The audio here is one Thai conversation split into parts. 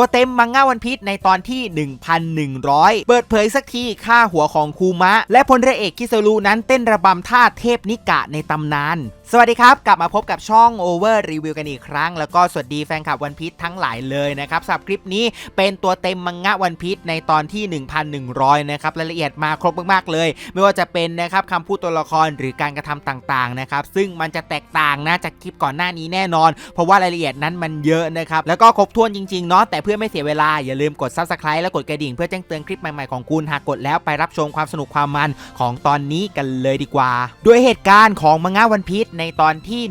ตัวเต็มมังงะวันพีชในตอนที่ 1,100 เปิดเผยสักทีค่าหัวของคูมะ และพลเรือเอกคิสรุนั้นเต้นระบำท่าเทพนิกะในตำนาน สวัสดีครับ กลับมาพบกับช่อง Over Review กันอีกครั้ง แล้วก็สวัสดีแฟนคลับวันพีชทั้งหลายเลยนะครับสำหรับคลิปนี้เป็นตัวเต็มมังงะวันพีชในตอนที่ 1,100 นะครับรายละเอียดมาครบมากๆเลย ไม่ว่าจะเป็นนะครับคำพูดตัวละครหรือการกระทำต่างๆนะครับซึ่งมันจะแตกต่างนะจากคลิปก่อนหน้านี้แน่นอน เพราะว่ารายละเอียดนั้นมันเยอะนะครับแล้วก็ครบถ้วนจริงๆเนาะแต่พื่อไม่เสียเวลา อย่าลืมกด Subscribe และกดกระดิ่งเพื่อแจ้งเตือนคลิปใหม่ๆของคุณหากกดแล้วไปรับชมความสนุกความมันของตอนนี้กันเลยดีกว่า ด้วยเหตุการณ์ของมังงะวันพีชในตอนที่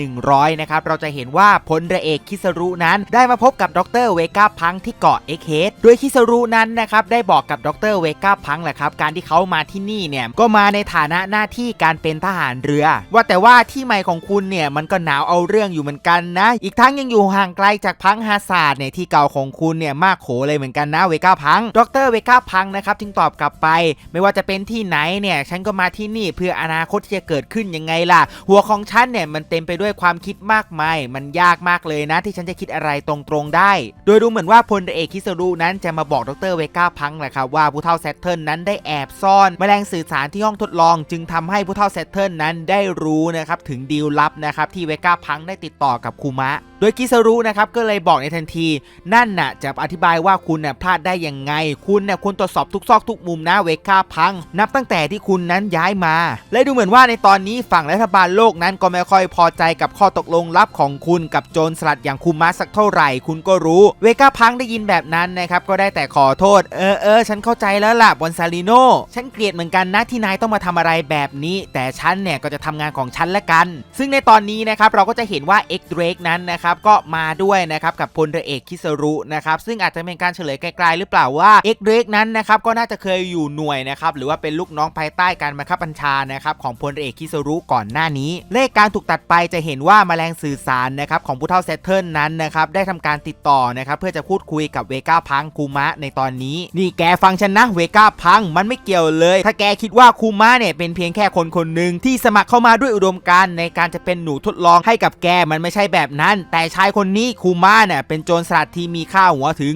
1,100 นะครับ เราจะเห็นว่าพลเรือเอกคิสรุนั้นได้มาพบกับดรเวก้าพังที่เกาะเอ็กเฮดโดยคิสรุนั้นนะครับได้บอกกับดรเวก้าพังแหละครับการที่เขามาที่นี่เนี่ยก็มาในฐานะหน้าที่การเป็นทหารเรือ ว่าแต่ว่าที่ใหม่ของคุณเนี่ยมันก็หนาวเอาเรื่องอยู่เหมือนกันนะ อีกทั้งยังอยู่ห่างไกลจากพังฮาซาดเนี่ยที่เก่าของคุณเนี่ยมากโขเลยเหมือนกันนะเวก้าพัง ดรเวก้าพังนะครับจึงตอบกลับไป ไม่ว่าจะเป็นที่ไหนเนี่ยฉันก็มาที่นี่เพื่ออนาคตที่จะเกิดขึ้นยังไงล่ะ หัวของฉันเนี่ยมันเต็มไปด้วยความคิดมากมาย มันยากมากเลยนะ ที่ฉันจะคิดอะไรตรงๆได้ โดยดูเหมือนว่าพลเอกคิสรุนั้นจะมาบอกดรเวก้าพังแหละครับว่าผู้เฒ่าแซตเทิลนั้นได้แอบซ่อนแมลงสื่อสารที่ห้องทดลอง จึงทำให้ผู้เฒ่าแซตเทิลนั้นได้รู้นะครับถึงดีลลับนะครับที่เวก้าพังได้ติดต่อกับคูมะ ดยกิสรุนะครับก็เลยบอกในทันที นั่นน่ะจะอธิบายว่าคุณน่ะพลาดได้ยังไง คุณน่ะควรตรวจสอบทุกซอกทุกมุมนะเวก้าพัง นับตั้งแต่ที่คุณนั้นย้ายมา และดูเหมือนว่าในตอนนี้ฝั่งรัฐบาลโลกนั้นก็ไม่ค่อยพอใจกับข้อตกลงลับของคุณกับโจรสลัดอย่างคูมะสักเท่าไหร่คุณก็รู้เวก้าพังได้ยินแบบนั้นนะครับก็ได้แต่ขอโทษ เออเออฉันเข้าใจแล้วล่ะบอนซาลิโนฉันเกลียดเหมือนกันนะที่นายต้องมาทำอะไรแบบนี้ แต่ฉันเนี่ยก็จะทำงานของฉันละกัน ซึ่งในตอนนี้นะครับเราก็จะเห็นว่าเอ็กเดรกนั้นนะครับก็มาด้วยนะครับกับพลเรือเอกคิสรุนะครับซึ่งอาจจะเป็นการเฉลยไกลๆหรือเปล่าว่าเอ็กเรกนั้นนะครับก็น่าจะเคยอยู่หน่วยนะครับหรือว่าเป็นลูกน้องภายใต้การบังคับบัญชานะครับของพลเรือเอกคิสรุก่อนหน้านี้ เลขการถูกตัดไปจะเห็นว่าแมลงสื่อสารนะครับของผู้เฒ่าเซตเทิลนั้นนะครับได้ทำการติดต่อนะครับเพื่อจะพูดคุยกับเวก้าพังคูมะในตอนนี้ นี่แกฟังฉันนะเวก้าพังมันไม่เกี่ยวเลย ถ้าแกคิดว่าคูมะเนี่ยเป็นเพียงแค่คนคนหนึ่งที่สมัครเข้ามาด้วยอุดมการณ์ในการจะเป็นหนูทดลองให้กับแกมันไม่ใช่แบบนั้น แต่ชายคนนี้คูมะเนี่ยเป็นโจรสลัดที่มีค่าหัวถึง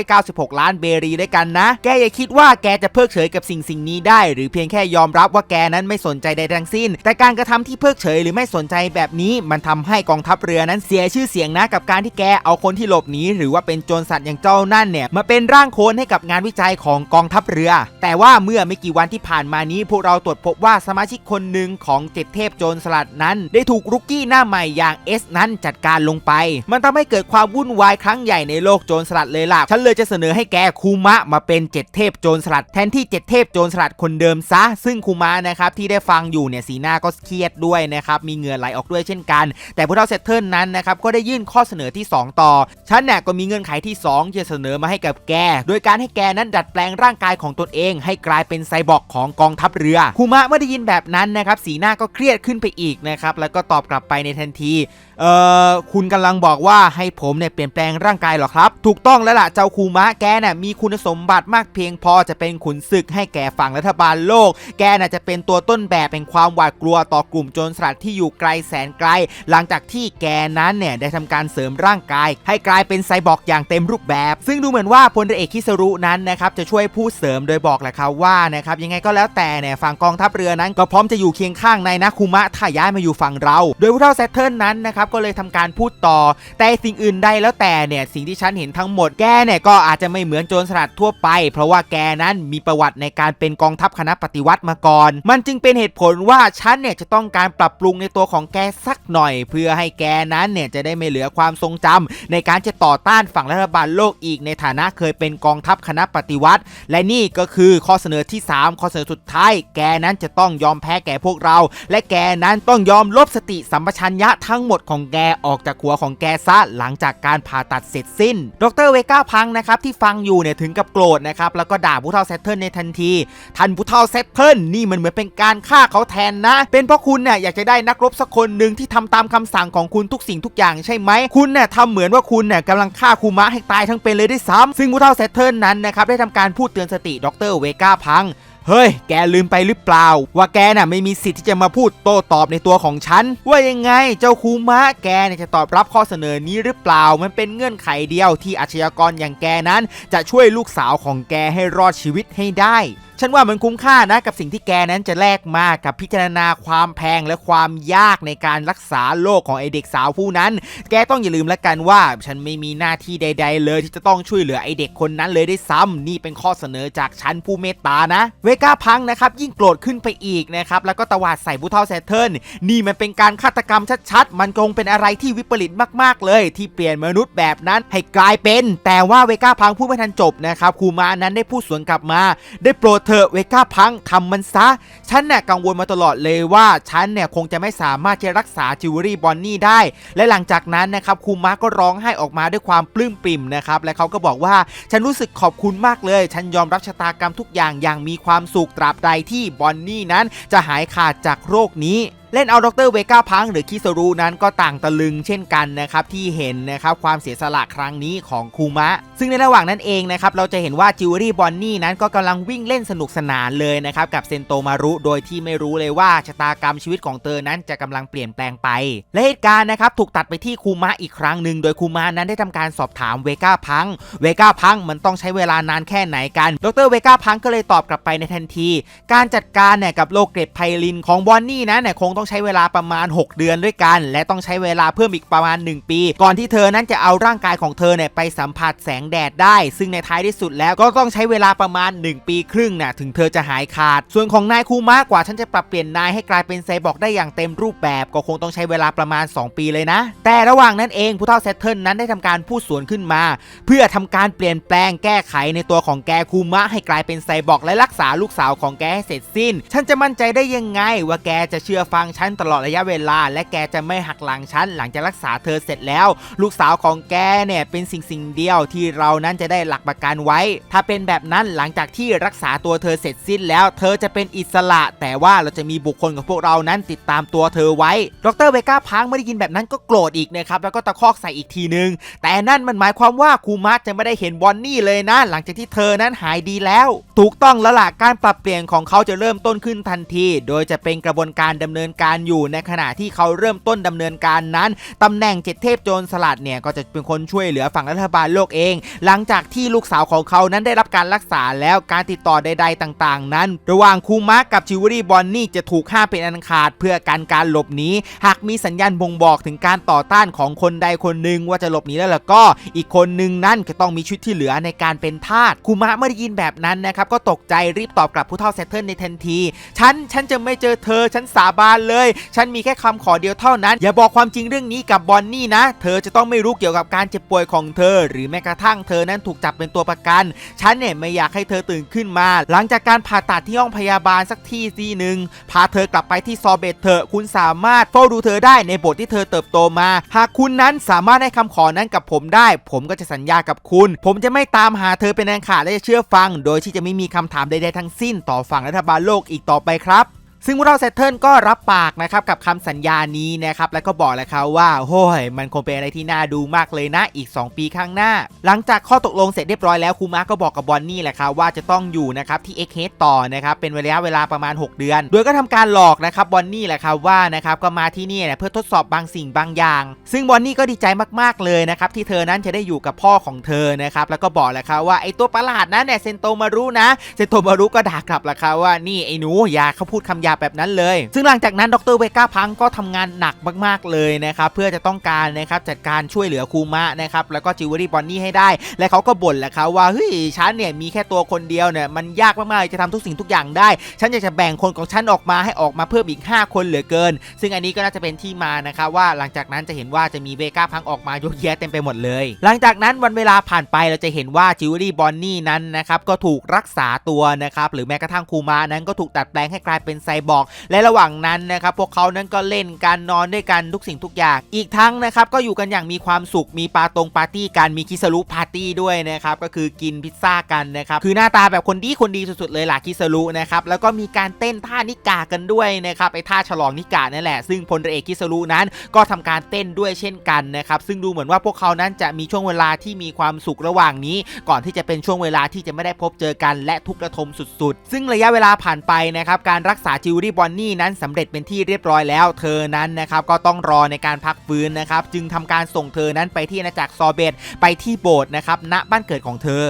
296 ล้านเบรีด้วยกันนะ แกอย่าคิดว่าแกจะเพิกเฉยกับสิ่งสิ่งนี้ได้ หรือเพียงแค่ยอมรับว่าแกนั้นไม่สนใจใดทั้งสิ้น แต่การกระทำที่เพิกเฉยหรือไม่สนใจแบบนี้มันทำให้กองทัพเรือนั้นเสียชื่อเสียงนะกับการที่แกเอาคนที่หลบหนีหรือว่าเป็นโจรสัตว์อย่างเจ้านั่นเนี่ยมาเป็นร่างโคลนให้กับงานวิจัยของกองทัพเรือ แต่ว่าเมื่อไม่กี่วันที่ผ่านมานี้ พวกเราตรวจพบว่าสมาชิกคนหนึ่งของเจ็ดเทพโจรสลัดนั้น ได้ถูกรุกกี้หน้าใหม่อย่างเอสนั้นจัดการลงไป มันทำให้เกิดความวุ่นวายครั้งใหญ่ในโลกโจรสลัดเลยล่ะ ฉันเลยจะเสนอให้แกคูมะมาเป็นเจ็ดเทพโจรสลัด แทนที่เจ็ดเทพโจรสลัดคนเดิมซะ ซึ่งคูมะนะครับที่ได้ฟังอยู่เนี่ยสีหน้าก็เครียดด้วยนะครับ มีเหงื่อไหลออกด้วยเช่นกัน แต่ผู้เฒ่าเซตเทิลนั้นนะครับก็ได้ยื่นข้อเสนอที่ 2 ต่อ ฉันเนี่ยก็มีเงื่อนไขที่2จะเสนอมาให้กับแก โดยการให้แกนั้นดัดแปลงร่างกายของตนเอง ให้กลายเป็นไซบอร์กของกองทัพเรือคูมะเมื่อได้ยินแบบนั้นนะครับสีหน้าก็เครียดขึ้นไปอีกนะครับแล้วก็ตอบกลับไปในทันที เอ่อคุณกำลังบอกว่าให้ผมเนี่ยเปลี่ยนแปลงร่างกายหรอครับ ถูกต้องแล้วล่ะเจ้าคูมะแกน่ะมีคุณสมบัติมากเพียงพอจะเป็นขุนศึกให้แก่ฝั่งรัฐบาลโลก แกน่ะจะเป็นตัวต้นแบบเป็นความหวาดกลัวต่อกลุ่มโจรสลัดที่อยู่ไกลแสนไกล หลังจากที่แกนั้นเนี่ยได้ทำการเสริมร่างกาย ให้กลายเป็นไซบอร์กอย่างเต็มรูปแบบ ซึ่งดูเหมือนว่าพลเอกคิสรุนั้นนะครับจะช่วยพูดเสริมโดยบอกแหละครับว่านะครับยังไงก็แล้วแต่เนี่ยฝั่งกองทัพเรือนั้น ก็พร้อมจะอยู่เคียงข้างในนะคูมะถ้าย้ายมาอยู่ฝั่งเรา โดยผู้เฒ่าแซตเทิลนั้นนะครับก็เลยทำการพูดต่อ แต่สิ่งอื่นใดแล้วแต่เนี่ยสิ่งที่ฉันเห็นทั้งหมดแกเนี่ยก็อาจจะไม่เหมือนโจรสลัดทั่วไป เพราะว่าแกนั้นมีประวัติในการเป็นกองทัพคณะปฏิวัติมาก่อน มันจึงเป็นเหตุผลว่าฉันเนี่ยจะต้องการปรับปรุงในตัวของแกสักหน่อย เพื่อให้แกนั้นเนี่ยจะได้ไม่เหลือความทรงจำในการจะต่อต้านฝั่งรัฐบาลโลกอีกในฐานะเคยเป็นกองทัพคณะปฏิวัติ และนี่ก็คือข้อเสนอที่ 3 ข้อเสนอสุดท้าย แกนั้นจะต้องยอมแพ้แก่พวกเรา และแกนั้นต้องยอมลบสติสัมปชัญญะทั้งหมดของของแกออกจากหัวของแกซะหลังจากการผ่าตัดเสร็จสิ้น ดรเวก้าพังนะครับที่ฟังอยู่เนี่ยถึงกับโกรธนะครับแล้วก็ด่าผู้เฒ่าแซตเทิลในทันทีท่านผู้เฒ่าแซตเทิลนี่มันเหมือนเป็นการฆ่าเขาแทนนะ เป็นเพราะคุณเนี่ยอยากจะได้นักรบสักคนหนึ่งที่ทำตามคำสั่งของคุณทุกสิ่งทุกอย่างใช่ไหมคุณเนี่ยทำเหมือนว่าคุณเนี่ยกำลังฆ่าคูมะให้ตายทั้งเป็นเลยด้วยซ้ำซึ่งผู้เฒ่าแซตเทิลนั้นนะครับได้ทำการพูดเตือนสติดรเวก้าพัง เฮ้ย แกลืมไปหรือเปล่า ว่าแกน่ะไม่มีสิทธิ์ที่จะมาพูดโต้ตอบในตัวของฉัน ว่ายังไงเจ้าคูมะแกเนี่ยจะตอบรับข้อเสนอนี้หรือเปล่า มันเป็นเงื่อนไขเดียวที่อาชญากรอย่างแกนั้น จะช่วยลูกสาวของแกให้รอดชีวิตให้ได้ ฉันว่ามันคุ้มค่านะกับสิ่งที่แกนั้นจะแลกมากับพิจารณาความแพงและความยากในการรักษาโรคของไอเด็กสาวผู้นั้น แกต้องอย่าลืมละกันว่า ฉันไม่มีหน้าที่ใด ๆ เลยที่จะต้องช่วยเหลือไอเด็กคนนั้นเลยได้ซ้ำนี่เป็นข้อเสนอจากฉันผู้เมตตานะเวก้าพังนะครับยิ่งโกรธขึ้นไปอีกนะครับแล้วก็ตวาดใส่ผู้เฒ่าแซทเทิลนี่มันเป็นการฆาตกรรมชัดๆ มันคงเป็นอะไรที่วิปริตมากๆเลย ที่เปลี่ยนมนุษย์แบบนั้นให้กลายเป็น แต่ว่าเวก้าพังพูดไม่ทันจบนะครับคูมานั้นได้พูดสวนกลับมา ได้โปรดเถอะเวก้าพังทำมันซะ ฉันเนี่ยกังวลมาตลอดเลยว่า ฉันเนี่ยคงจะไม่สามารถจะรักษาจิวเวลรี่บอนนี่ได้ และหลังจากนั้นนะครับคูมาก็ร้องไห้ออกมาด้วยความปลื้มปริ่มนะครับ และเขาก็บอกว่าฉันรู้สึกขอบคุณมากเลย ฉันยอมรับชะตากรรมทุกอย่างอย่างมีความสุขตราบใดที่บอนนี่นั้นจะหายขาดจากโรคนี้ เล่นเอาดรเวก้าพังหรือคิสรูนั้นก็ต่างตะลึงเช่นกันนะครับที่เห็นนะครับความเสียสละครั้งนี้ของคูมะ ซึ่งในระหว่างนั้นเองนะครับเราจะเห็นว่าจิวเวลรี่บอนนี่นั้นก็กำลังวิ่งเล่นสนุกสนานเลยนะครับกับเซนโตมารุโดยที่ไม่รู้เลยว่าชะตากรรมชีวิตของเธอนั้นจะกำลังเปลี่ยนแปลงไป และเหตุการณ์นะครับถูกตัดไปที่คูมะอีกครั้งหนึ่งโดยคูมะนั้นได้ทำการสอบถามเวก้าพังเวก้าพังมันต้องใช้เวลานานแค่ไหนกัน ดรเวก้าพังก็เลยตอบกลับไปในทันที การจัดการเนี่ยกับโรคเกรดไพลินของบอนนี่นั้นเนี่ยคงต้ององใช้เวลาประมาณ 6 เดือนด้วยกัน และต้องใช้เวลาเพิ่มอีกประมาณ 1 ปี ก่อนที่เธอนั้นจะเอาร่างกายของเธอเนี่ยไปสัมผัสแสงแดดได้ ซึ่งในท้ายที่สุดแล้วก็ต้องใช้เวลาประมาณ 1 ปีครึ่งน่ะถึงเธอจะหายขาด ส่วนของนายคูมากกว่าฉันจะปรับเปลี่ยนนายให้กลายเป็นไซบอร์กได้อย่างเต็มรูปแบบก็คงต้องใช้เวลาประมาณ 2 ปีเลยนะ แต่ระหว่างนั้นเองผู้เฒ่าแซทเทิลนั้นได้ทำการพูดสวนขึ้นมา เพื่อทำการเปลี่ยนแปลงแก้ไขในตัวของแกคูมะให้กลายเป็นไซบอร์กและรักษาลูกสาวของแกให้เสร็จสิ้น ฉันจะมั่นใจได้ยังไงว่าแกจะเชื่อฟังฉันตลอดระยะเวลา และแกจะไม่หักหลังฉันหลังจากรักษาเธอเสร็จแล้ว ลูกสาวของแกเนี่ยเป็นสิ่งสิ่งเดียวที่เรานั้นจะได้หลักประกันไว้ ถ้าเป็นแบบนั้นหลังจากที่รักษาตัวเธอเสร็จสิ้นแล้ว เธอจะเป็นอิสระ แต่ว่าเราจะมีบุคคลของพวกเรานั้นติดตามตัวเธอไว้ ดรเวก้าพังไม่ได้ยินแบบนั้นก็โกรธอีกนะครับแล้วก็ตะคอกใส่อีกทีนึง แต่นั่นมันหมายความว่าคูมัสจะไม่ได้เห็นบอนนี่เลยนะ หลังจากที่เธอนั้นหายดีแล้ว ถูกต้องแล้วล่ะการปรับเปลี่ยนของเขาจะเริ่มต้นขึ้นทันที โดยจะเป็นกระบวนการดำเนินการอยู่ในขณะที่เขาเริ่มต้นดำเนินการนั้นตำแหน่งเจ็ดเทพโจรสลัดเนี่ยก็จะเป็นคนช่วยเหลือฝั่งรัฐบาลโลกเอง หลังจากที่ลูกสาวของเขานั้นได้รับการรักษาแล้วการติดต่อใด ๆ ต่างๆ นั้น ระหว่างคูมะกับชิวรี่บอนนี่จะถูกห้ามเป็นอันขาดเพื่อการการหลบหนีหากมีสัญญาณบ่งบอกถึงการต่อต้านของคนใดคนหนึ่งว่าจะหลบหนีแล้วล่ะก็ อีกคนหนึ่งนั่นก็ต้องมีชุดที่เหลือในการเป็นทาสคูมะเมื่อได้ยินแบบนั้นนะครับก็ตกใจรีบตอบกลับผู้เฒ่าแซทเทิลในทันที ฉันฉันจะไม่เจอเธอฉันสาบานเลยฉันมีแค่คำขอเดียวเท่านั้น อย่าบอกความจริงเรื่องนี้กับบอนนี่นะ เธอจะต้องไม่รู้เกี่ยวกับการเจ็บป่วยของเธอ หรือแม้กระทั่งเธอนั้นถูกจับเป็นตัวประกัน ฉันเนี่ยไม่อยากให้เธอตื่นขึ้นมา หลังจากการผ่าตัดที่ห้องพยาบาลสักที่ทีหนึ่งพาเธอกลับไปที่ซอเบตเถอะคุณสามารถเฝ้าดูเธอได้ในบทที่เธอเติบโตมา หากคุณนั้นสามารถให้คำขอนั้นกับผมได้ ผมก็จะสัญญากับคุณ ผมจะไม่ตามหาเธอเป็นแอนขาดและจะเชื่อฟัง โดยที่จะไม่มีคำถามใดๆทั้งสิ้นต่อฝั่งรัฐบาลโลกอีกต่อไปครับ ซึ่งพวกเราเซตเทิลก็รับปากนะครับกับคำสัญญานี้นะครับแล้วก็บอกเลยครับว่าโฮ้ยมันคงเป็นอะไรที่น่าดูมากเลยนะอีก 2 ปีข้างหน้า หลังจากข้อตกลงเสร็จเรียบร้อยแล้วคูมาก็บอกกับบอนนี่แหละครับว่าจะต้องอยู่นะครับที่เอ็กเฮดต่อนะครับเป็นระยะเวลาประมาณ 6 เดือน โดยก็ทำการหลอกนะครับบอนนี่แหละครับว่านะครับก็มาที่นี่เนี่ยเพื่อทดสอบบางสิ่งบางอย่าง ซึ่งบอนนี่ก็ดีใจมากๆเลยนะครับที่เธอนั้นจะได้อยู่กับพ่อของเธอนะครับแล้วก็บอกแหละครับว่าไอตัวประหลาดนั้นเนี่ยเซนโตมารุนะเซนโตมารุก็ด่ากลับแหละครับว่านี่ไอ้หนูอย่าเขาพูดคำหยาบแบบนั้นเลย ซึ่งหลังจากนั้นดรเวก้าพังก็ทำงานหนักมากๆเลยนะครับเพื่อจะต้องการนะครับจัดการช่วยเหลือคูมะนะครับแล้วก็จิวเวลรี่บอนนี่ให้ได้ และเขาก็บ่นแหละครับว่าเฮ้ยฉันเนี่ยมีแค่ตัวคนเดียวเนี่ยมันยากมากๆจะทำทุกสิ่งทุกอย่างได้ ฉันอยากจะแบ่งคนของฉันออกมาให้ออกมาเพิ่มอีก 5 คนเหลือเกิน ซึ่งอันนี้ก็น่าจะเป็นที่มานะครับว่าหลังจากนั้นจะเห็นว่าจะมีเวก้าพังออกมาเยอะแยะเต็มไปหมดเลย หลังจากนั้นวันเวลาผ่านไปเราจะเห็นว่าจิวเวลรี่บอนนี่นั้นนะครับก็ถูกรักษาตัวนะครับหรือแม้กระทั่งคูมานั้นก็ถูกดัดแปลงให้กลายเป็นไซบอก และระหว่างนั้นนะครับพวกเขานั้นก็เล่นการนอนด้วยกันทุกสิ่งทุกอย่าง อีกทั้งนะครับก็อยู่กันอย่างมีความสุขมีปาตรงปาร์ตี้กันมีคิสรุปาร์ตี้ด้วยนะครับก็คือกินพิซซ่ากันนะครับคือหน้าตาแบบคนดีคนดีสุดๆเลยล่ะคิสรุนะครับแล้วก็มีการเต้นท่านิกากันด้วยนะครับไอ้ท่าฉลองนิกานั่นแหละ ซึ่งพลเรือเอกคิสรุนั้นก็ทำการเต้นด้วยเช่นกันนะครับซึ่งดูเหมือนว่าพวกเขานั้นจะมีช่วงเวลาที่มีความสุขระหว่างนี้ ก่อนที่จะเป็นช่วงเวลาที่จะไม่ได้พบเจอกันและทุกระทมสุด ๆ ซึ่งระยะเวลาผ่านไปนะครับการรักษาจิวรี่บอนนี่นั้นสำเร็จเป็นที่เรียบร้อยแล้ว เธอนั้นนะครับก็ต้องรอในการพักฟื้นนะครับ จึงทำการส่งเธอนั้นไปที่อาณาจักรซอเบตไปที่โบสถ์นะครับณบ้านเกิดของเธอ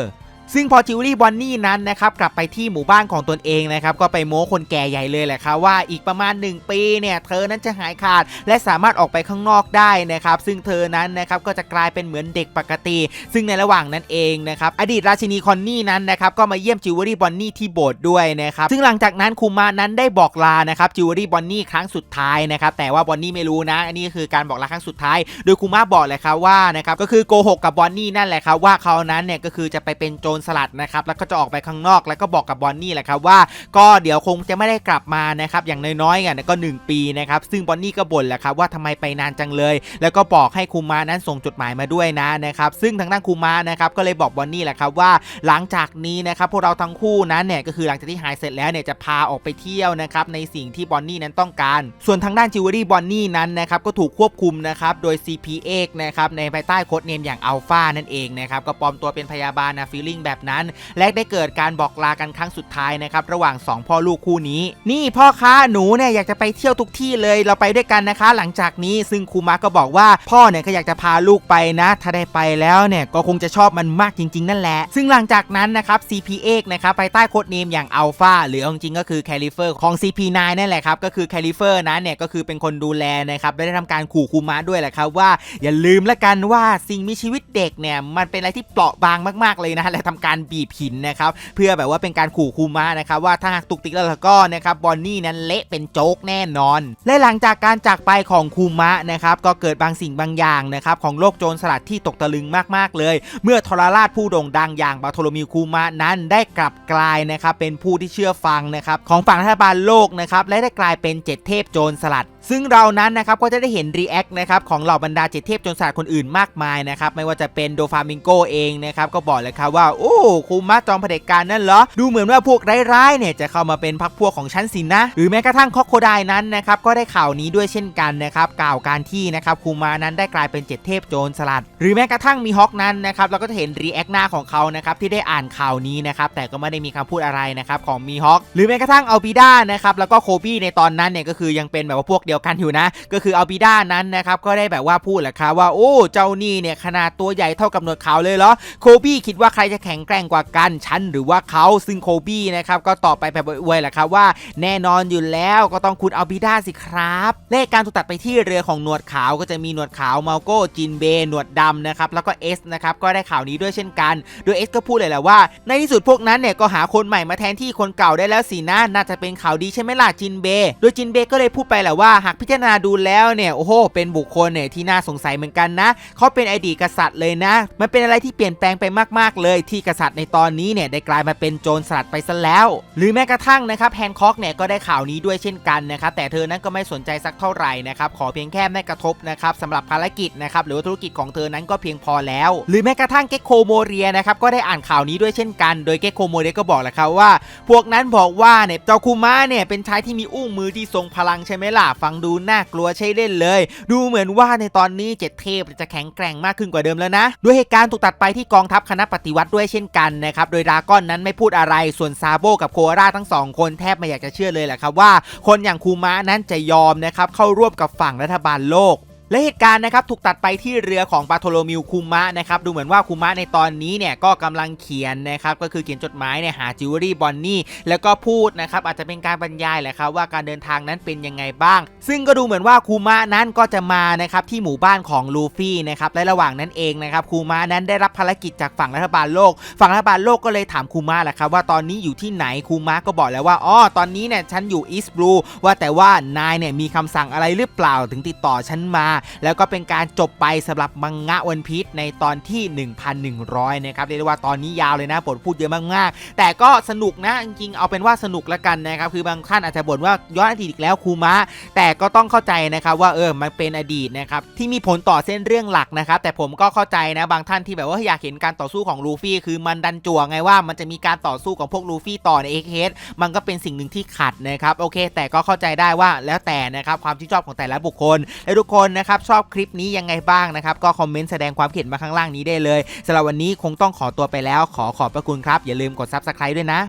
ซึ่งพอจิวลี่บอนนี่นั้นนะครับกลับไปที่หมู่บ้านของตนเองนะครับก็ไปโม้คนแก่ใหญ่เลยแหละครับว่าอีกประมาณ 1 ปีเนี่ยเธอนั้นจะหายขาด และสามารถออกไปข้างนอกได้นะครับซึ่งเธอนั้นนะครับก็จะกลายเป็นเหมือนเด็กปกติ ซึ่งในระหว่างนั้นเองนะครับอดีตราชินีคอนนี่นั้นนะครับก็มาเยี่ยมจิวเวลรี่บอนนี่ที่โบสถ์ด้วยนะครับซึ่งหลังจากนั้นคุมานั้นได้บอกลานะครับจิวเวลรี่บอนนี่ครั้งสุดท้ายนะครับแต่ว่าบอนนี่ไม่รู้นะอันนี้คือการบอกลาครั้งสุดท้าย โดยคุมาบอกเลยครับว่านะครับก็คือโกหกกับบอนนี่นั่นแหละครับว่าเขานั้นเนี่ยก็คือจะไปเป็นโจรสลัดนะครับแล้วก็จะออกไปข้างนอกแล้วก็บอกกับบอนนี่แหละครับว่าก็เดี๋ยวคงจะไม่ได้กลับมานะครับอย่างน้อยๆเนี่ยก็ 1 ปีนะครับซึ่งบอนนี่ก็บ่นแหละครับว่าทำไมไปนานจังเลย แล้วก็บอกให้คุมานั้นส่งจดหมายมาด้วยนะนะครับซึ่งทางด้านคุมานะครับก็เลยบอกบอนนี่แหละครับว่าหลังจากนี้นะครับพวกเราทั้งคู่นั้นเนี่ยก็คือหลังจากที่หายเสร็จแล้วเนี่ยจะพาออกไปเที่ยวนะครับในสิ่งที่บอนนี่นั้นต้องการ ส่วนทางด้านจิวเวลรี่บอนนี่นั้นนะครับก็ถูกควบคุมนะครับโดย CPX นะครับในภายใต้โค้ดเนมอย่างอัลฟานั่นเองนะครับก็ปลอมตัวเป็นพยาบาลนะฟีลลิ่งแบบนั้น และได้เกิดการบอกลากันครั้งสุดท้ายนะครับระหว่าง 2 พ่อลูกคู่นี้ นี่พ่อค้าหนูเนี่ยอยากจะไปเที่ยวทุกที่เลยเราไปด้วยกันนะคะ หลังจากนี้ซึ่งครูมาก็บอกว่า พ่อเนี่ยก็อยากจะพาลูกไปนะ ถ้าได้ไปแล้วเนี่ยก็คงจะชอบมันมากจริง ๆ นั่นแหละ ซึ่งหลังจากนั้นนะครับ CPX นะครับภายใต้โค้ดเนมอย่างอัลฟาหรือจริงๆก็คือแคลิเฟอร์ของ CP9 นั่นแหละครับก็คือแคลิเฟอร์นั้นเนี่ยก็คือเป็นคนดูแลนะครับได้ทำการขู่ครูมาด้วยแหละครับว่าอย่าลืมละกันว่าสิ่งมีชีวิตเด็กเนี่ยมันเป็นอะไรที่เปราะบางมากๆเลยนะและทำการบีบหินนะครับเพื่อแบบว่าเป็นการขู่คูมานะครับว่าถ้าหากตุกติกแล้วก็นะครับบอนนี่นั้นเละเป็นโจ๊กแน่นอน และหลังจากการจากไปของคูมะนะครับก็เกิดบางสิ่งบางอย่างนะครับของโลกโจรสลัดที่ตกตะลึงมากๆเลย เมื่อทรราชผู้โด่งดังอย่างบาโทโลมิวคูมะนั้นได้กลับกลายนะครับเป็นผู้ที่เชื่อฟังนะครับของฝั่งรัฐบาลโลกนะครับและได้กลายเป็นเจ็ดเทพโจรสลัดซึ่งเรานั้นนะครับก็จะได้เห็นรีแอคนะครับของเหล่าบรรดาเจ็ดเทพโจรสลัดคนอื่นมากมายนะครับไม่ว่าจะเป็นโดฟามิงโกเองนะครับก็บอกเลยครับว่าโอโอ้คูมะจอมเผด็จการนั่นเหรอ ดูเหมือนว่าพวกร้ายๆเนี่ยจะเข้ามาเป็นพักพวกของฉันสินะ หรือแม้กระทั่งคอกโคไดนั้นนะครับก็ได้ข่าวนี้ด้วยเช่นกันนะครับกล่าวการที่นะครับคูมานั้นได้กลายเป็นเจ็ดเทพโจรสลัด หรือแม้กระทั่งมีฮอกนั้นนะครับเราก็จะเห็นรีแอคหน้าของเขานะครับที่ได้อ่านข่าวนี้นะครับแต่ก็ไม่ได้มีคำพูดอะไรนะครับของมีฮอกหรือแม้กระทั่งอัลบิด้านะครับแล้วก็โคบี้ในตอนนั้นเนี่ยก็คือยังเป็นแบบว่าพวกเดียวกันอยู่นะ ก็คืออัลบิด้านั้นนะครับก็ได้แบบว่าพูดแหละครับว่าโอ้เจ้านี่เนี่ยขนาดตัวใหญ่เท่ากับหนวดขาเลยเหรอโคบี้คิดว่าใครจะแขงแกร่งกว่ากันฉันหรือว่าเขาซึ่งโคบี้นะครับก็ตอบไปแบบอวยแหละครับว่า แน่นอนอยู่แล้วก็ต้องคุณเอัลบิด้าสิครับเลขการถูกตัดไปที่เรือของหนวดขาวก็จะมีหนวดขาวมาโก้จินเบหนวดดำนะครับแล้วก็เอสนะครับก็ได้ข่าวนี้ด้วยเช่นกัน โดยเอสก็พูดเลยแหละว่า ในที่สุดพวกนั้นเนี่ยก็หาคนใหม่มาแทนที่คนเก่าได้แล้วสินะน่าจะเป็นข่าวดีใช่ไหมล่ะจินเบโดยจินเบก็เลยพูดไปแหละว่าหากพิจารณาดูแล้วเนี่ยโอ้โหเป็นบุคคลเนี่ยที่น่าสงสัยเหมือนกันนะเขาเป็นอดีตกษัตริย์เลยนะ มันเป็นอะไรที่เปลี่ยนแปลงไปมากๆเลยที่กษัตริย์ในตอนนี้เนี่ยได้กลายมาเป็นโจรสลัดไปซะแล้ว หรือแม้กระทั่งนะครับแฮนคอกเนี่ยก็ได้ข่าวนี้ด้วยเช่นกันนะครับแต่เธอนั้นก็ไม่สนใจสักเท่าไหร่นะครับขอเพียงแค่ไม่กระทบนะครับสำหรับภารกิจนะครับหรือว่าธุรกิจของเธอนั้นก็เพียงพอแล้ว หรือแม้กระทั่งเกคโคโมเรียนะครับก็ได้อ่านข่าวนี้ด้วยเช่นกัน โดยเกคโคโมเรียก็บอกแหละครับว่า พวกนั้นบอกว่าเนี่ยเจ้าคูมะเนี่ยเป็นชายที่มีอุ้งมือที่ทรงพลังใช่ไหมล่ะฟังดูน่ากลัวใช่เล่นเลย ดูเหมือนว่าในตอนนี้เจ็ดเทพจะแข็งแกร่งมากขึ้นกว่าเดิมแล้วนะด้วยเหตุการณ์ถูกตัดไปที่กองทัพคณะปฏิวัติด้วยเช่นกันนะครับ โดยดาก้อนนั้นไม่พูดอะไร ส่วนซาโบกับโคอาร่าทั้งสองคนแทบไม่อยากจะเชื่อเลยแหละครับว่า คนอย่างคูมะนั้นจะยอมนะครับเข้าร่วมกับฝั่งรัฐบาลโลก และเหตุการณ์นะครับถูกตัดไปที่เรือของบาโทโลมิวคุมะนะครับดูเหมือนว่าคุมะในตอนนี้เนี่ยก็กำลังเขียนนะครับก็คือเขียนจดหมายเนี่ยหาจิวเวลรี่บอนนี่แล้วก็พูดนะครับอาจจะเป็นการบรรยายแหละครับว่าการเดินทางนั้นเป็นยังไงบ้าง ซึ่งก็ดูเหมือนว่าคุมะนั้นก็จะมานะครับที่หมู่บ้านของลูฟี่นะครับและระหว่างนั้นเองนะครับคุมะนั้นได้รับภารกิจจากฝั่งรัฐบาลโลก ฝั่งรัฐบาลโลกก็เลยถามคุมะแหละครับว่าตอนนี้อยู่ที่ไหนคุมะก็บอกแล้วว่าอ๋อตอนนี้เนี่ยฉันอยู่อีสต์บลูว่าแต่ว่านายเนี่ยมีคำสั่งอะไรหรือเปล่าถึงติดต่อฉันมาแล้วก็เป็นการจบไปสำหรับมังงะวันพีชในตอนที่ 1,100 นะครับเรียกได้ว่าตอนนี้ยาวเลยนะบทพูดเยอะมากๆ แต่ก็สนุกนะจริงๆเอาเป็นว่าสนุกละกันนะครับคือบางท่านอาจจะบ่นว่าย้อนอดีตอีกแล้วคูมะแต่ก็ต้องเข้าใจนะครับว่าเออมันเป็นอดีตนะครับที่มีผลต่อเส้นเรื่องหลักนะครับแต่ผมก็เข้าใจนะบางท่านที่แบบว่าอยากเห็นการต่อสู้ของลูฟี่คือมันดันจั่วไงว่ามันจะมีการต่อสู้ของพวกลูฟี่ต่อในเอ็กเมันก็เป็นสิ่งหนึ่งที่ขัดนะครับโอเค แต่ก็เข้าใจได้ว่าแล้วแต่นะครับความชื่นชอบของแต่ละบุคคลและทุกคนนะครับชอบคลิปนี้ยังไงบ้างนะครับก็คอมเมนต์แสดงความคิดเห็นมาข้างล่างนี้ได้เลยสำหรับวันนี้คงต้องขอตัวไปแล้ว ขอขอบพระคุณครับ อย่าลืมกด Subscribe ด้วยนะ